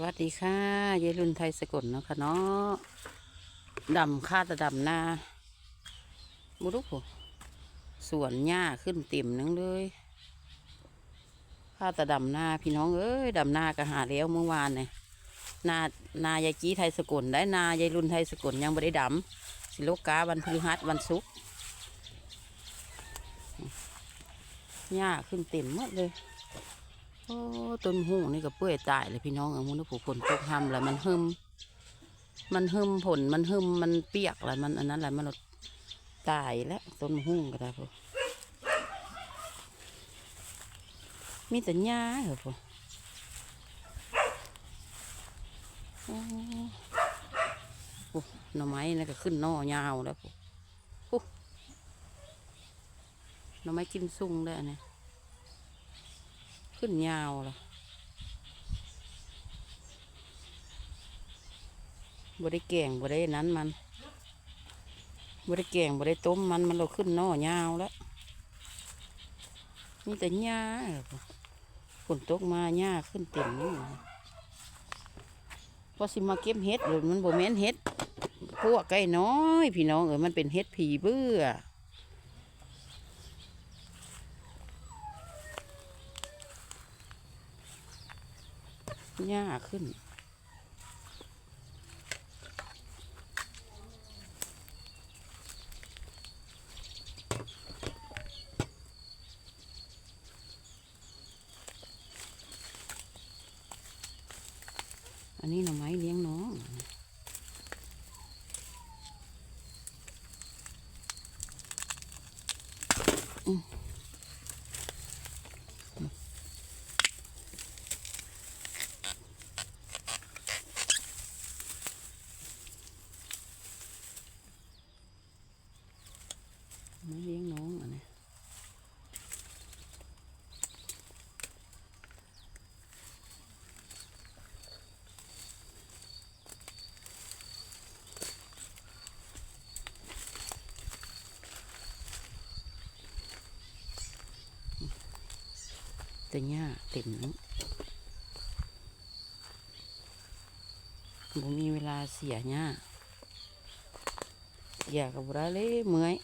วัสดีค่ะยายรุ่นไทยสกลเนาะค่ะเนาะดำค่าตะดำนาบุรุษผู้สวนหญ้าขึ้นเต็มนึงเลยค่าตะดำนาพี่น้องเอ้ยดำนาก็หาแล้วเมื่อวานเนี่ยนานายายกี้ไทยสกลได้นายายรุ่นไทยสกลยังไม่ได้ดำสิโลกาวันพฤหัสวันศุกร์หญ้าขึ้นเต็มหมดเลย โอ้ต้นหูนี่ก็เปื่อยตายเลยพี่น้องเออมุนผูฝนตกทำแล้วมันหึมมันหึมผลมันหึมมันเปียกแล้วมันอันนั้นแหละมันตายแล้วต้นหูก็ได้พอมีแต่หญ้าเหรอพอโอ้โอ้หน่อไม้นี่ก็ขึ้นหน่อยาวแล้วพอโอ้หน่อไม้กินซุ่งได้เนี่ย ขึ้นยาวละบได้แกงบได้นั้นมันบได้แกงบได้ต้มมันมันเราขึ้นน่อยาวแล้วมีแต่หญ้าฝนตกมาหญ้าขึ้นเต็มนี่พอสิมาเก็บเห็ดหรือมันบ่แม่นเห็ดพวกไก่น้อย พี่น้องเออมันเป็นเห็ดผีเบื่อ หญ้าขึ้น อันนี้หน่อไม้เลี้ยงน้อง อืมหน่อไม้เลี้ยงน้องอันนี้ แต่หญ้าเต็มนาะบ่มีเวลาเสียหญ้าอยากกับราเลยเมื่อย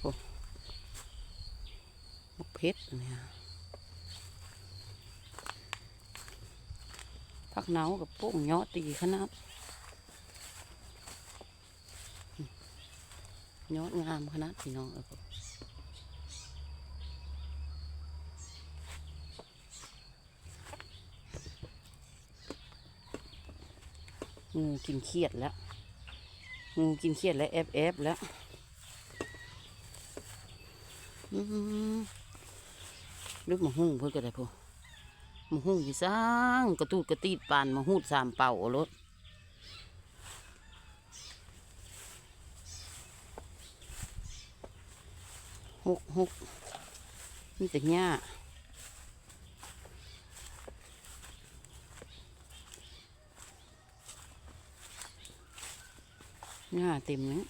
โอ้มกเพชรเนี่ยพักเนากับโป้งยอดตีขนาดยอดงามขนาดพี่น้องเออ งูกินเครียดแล้วงูกินเครียดแล้วแอบแอบแล้วอืมลึกมาหุ่งเพื่อก็ได้พอมาหุ่งพี่สร้างกระตูดกระตีดปานมาหูดสามเป่าอรถหกหกมีแต่หญ้า หน้าเต็มเลย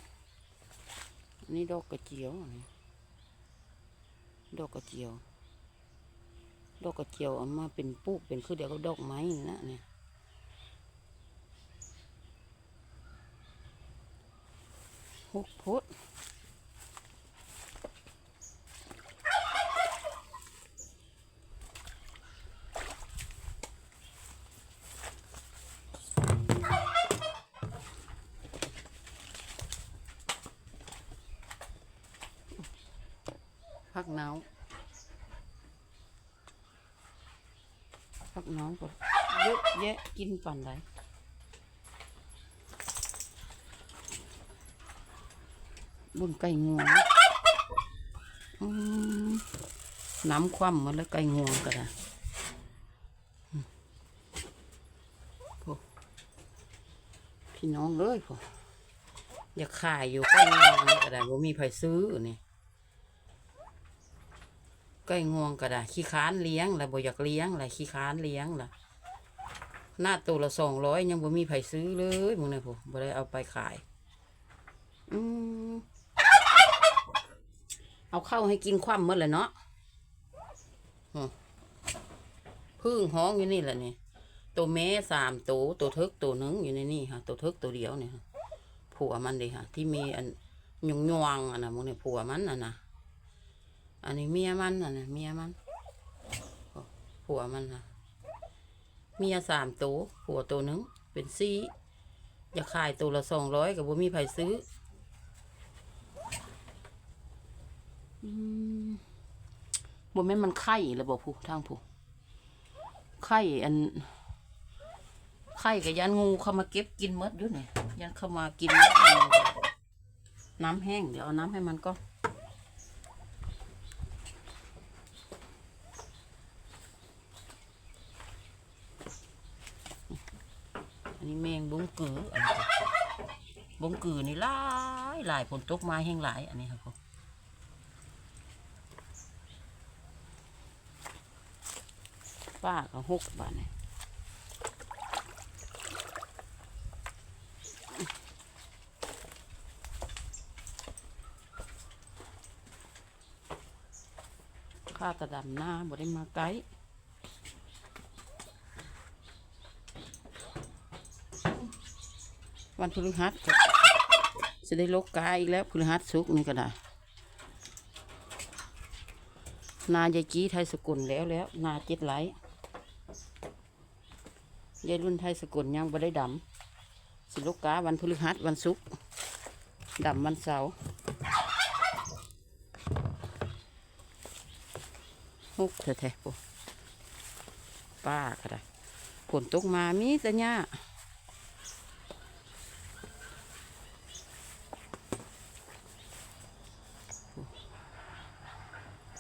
อันนี้ดอกกระเจียว ดอกกระเจียว ดอกกระเจียวเอามาเป็นปุ๊บเป็นคือเดี๋ยวก็ดอกไม้นะเนี่ยหกพุด พักหนาวพักหนาวก็เยอะแยะกินปั่นไหนบนไก่งวงอืมน้ำคว่ำมาแล้วไก่งวงก็ได้อืมโอ้พี่น้องเลยพออยากขายอยู่ไก่งวงก็ได้ว่ามีใครซื้อนี่ ไก่งวงก็ได้ขี้ค้านเลี้ยงแล้วบ่อยากเลี้ยงแหละขี้ค้านเลี้ยงล่ะหน้าตัวละสองร้อยยังบ่มีไผซื้อเลยมึงเนี่ยผมบ่ได้เอาไปขาย อืมเอาเข้าให้กินคว่ำหมดเลยเนาะพึ่งห้องอยู่นี่แหละนี่ตัวแม่สามตัวตัวทิกตัวนึงอยู่ในนี่ค่ะตัวทิกตัวเดียวเนี่ยผัวมันเลยค่ะ ที่มีอันยงยวงอันน่ะมึงเนี่ยผัวมันอะนะ อันนี้เมียมันอะนะเมียมัน ผัวมันค่ะเมียสามตัวผัวตัวหนึ่งเป็นซี่อยากขายตัวละสองร้อยกับบ่มีไผซื้อบ่แม่นมันไข่เลยบ่ผู้ทางผู้ไข่อันไข่กับยันงูเข้ามาเก็บกินมดอยู่เนี่ยยันเข้ามากิน น้ำแห้งเดี๋ยวเอาน้ำให้มันก็อันนี้ แมงบุ้งกืออันนี้บุ้งกือนี่หลายหลายผลตกไม้แห้งหลายอันนี้ครับผมป้าก็หกบาทเนี่ยข้าตะดำหน้าบ่ได้มาไกล วันพฤหัสจะได้ลกกายอีกแล้วพฤหัสสุกนี่ก็ได้ นายายกี้ไทยสกุลแล้วแล้ว นาเจ็ดไหลยายรุ่นไทยสกุลยังบ่ได้ดำสิลกกาวันพฤหัสวันศุกร์ดำวันเสาร์ฮุกแท้ๆปุ๊ป้าก็ได้ฝนตกมามีแต่หญ้า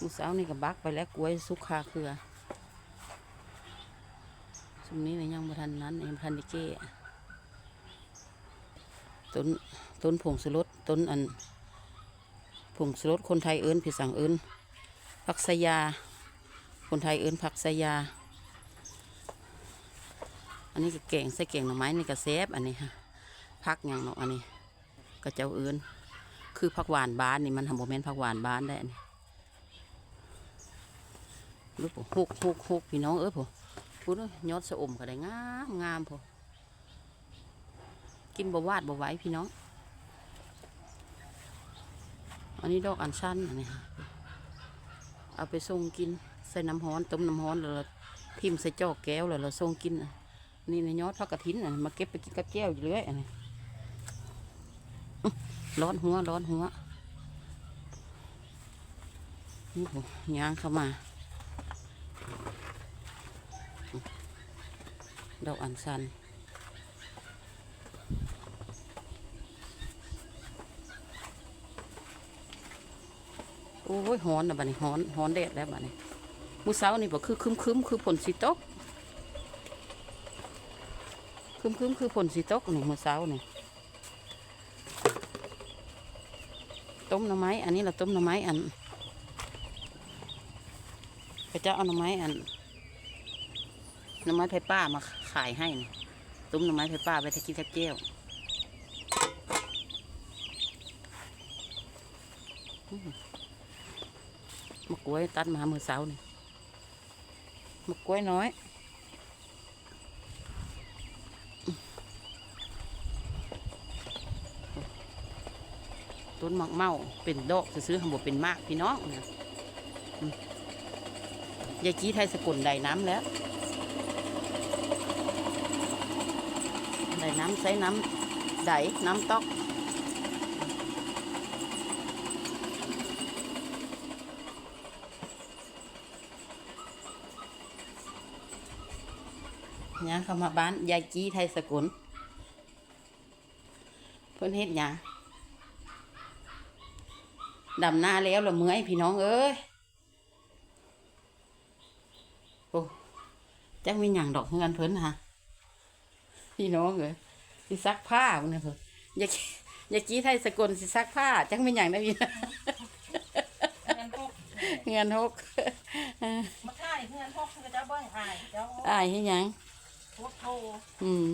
มื้อเช้านี่ก็บักไปแล้วกล้วยสุกคาเครือช่วงนี้เนี่ยยังบ่ทันนั้นยังทันได้เก้ต้นต้นผงสลดต้นอันผงสลดคนไทยเอิ้นพี่สั่งเอิ้นผักสยา คนไทยเอิ้นผักสยา อันนี้ก็แกงใส่แกงหน่อไม้นี่ก็แซบอันนี้ค่ะผักอย่างเนาะอันนี้ก็เจ้าเอิ้นคือผักหวานบ้านนี่มันทำโมเมนผักหวานบ้านได้อันนี้ ลูกผมฮุกฮุกฮุกพี่น้องเอ้ยผมพูดยอดสะอมก็ได้งามงามผมกินบวาดบไหว้พี่น้อง อันนี้ดอกอัญชันนนี้ค่ะเอาไปส่งกินใส่น้ำฮ้อนต้มน้ำฮ้อนแล้วเราทิมใส่จอกแก้วแล้วเราส่งกินนี่ในยอดพักกระถินน่ะมาเก็บไปกินกับแก้วอยู่เรื่อยอันนี้ร้อนหัวร้อนหัวนี่ผมย่างเข้ามา ดอกอัญชันโอ้ยฮ้อนนะบัดนี้ฮ้อนฮ้อนแดดแล้วบัดนี้มื้อเช้านี่บ่คือครึมคือฝนสิตกครึมคือฝนสิตกนี่มื้อเช้านี่ต้มหน่อไม้อันนี้เราต้มหน่อไม้อันพระเจ้าเอาหน่อไม้อัน น่อไม้ไผ่ป้ามาขายให้นี่ต้มน่อไม้ไผ่ป้าไปทะกินกับแก้วมะกล้วยตัดมามือเสานี่มะกล้วยน้อยต้นหมักเมาเป็นดอกซื้อหำบเป็นมากพี่น้องนะยายกี้ไทยสกุลได้น้ำแล้ว ได้น้ำใส่น้ำไดน้ำต๊อกเนี่ยเข้ามาบ้านยายกี้ไทยสกุลเพิ่นเฮ็ดหยังดำหน้าแล้วละเมื่อยพี่น้องเอ้ยโอ้จักมีหยังดอกเงินเพิ่นฮะ พี่น้องเอ้ยสิซักผ้าพุ่นน่ะเพิ่นอย่าอย่ากี้ไทยสกลสิซักผ้าจักมีหยังได้พี่น้องเงินพกเงินหกมาค่ายเงินพกคือเจ้าเบิ้งอายเจ้าอายให้หยังพกโทรอืม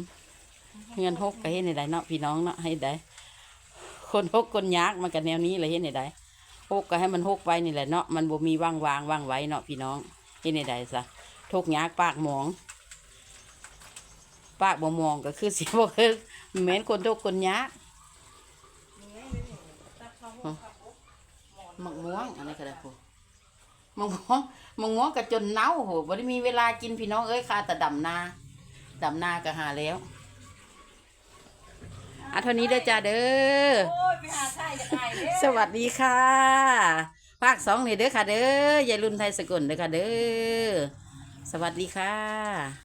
เงินหกก็เฮ็ดให้ได้เนาะพี่น้องเนาะให้ได้คนหกคนยากมันก็แนวนี้เลยเฮ็ดให้ได้หกก็ให้มันหกไว้นี่แหละเนาะมันบ่มีว่างวางว่างไว้เนาะพี่น้องเฮ็ดให้ได้ซะทุกข์ยากปากหมอง ปากบ่มองก็คือสิบ่คือแม่นคนทุกข์คนยากตัดเขาหัวขับรถมักม่วงอันนี้ก็ได้พูมักม่วงมักม่วงก็จนเน่าโหบ่ได้มีเวลากินพี่น้องเอ้ยค่าแต่ดำนาดำนาก็หาแล้วอะเท่านี้เด้อจ้าเด้อโอ้ยไปหาใช่จะตายเด้สวัสดีค่ะ ภาคสองนี่เด้อค่ะเด้อยายรุ่นไทยสกลเด้อค่ะเด้อสวัสดีค่ะ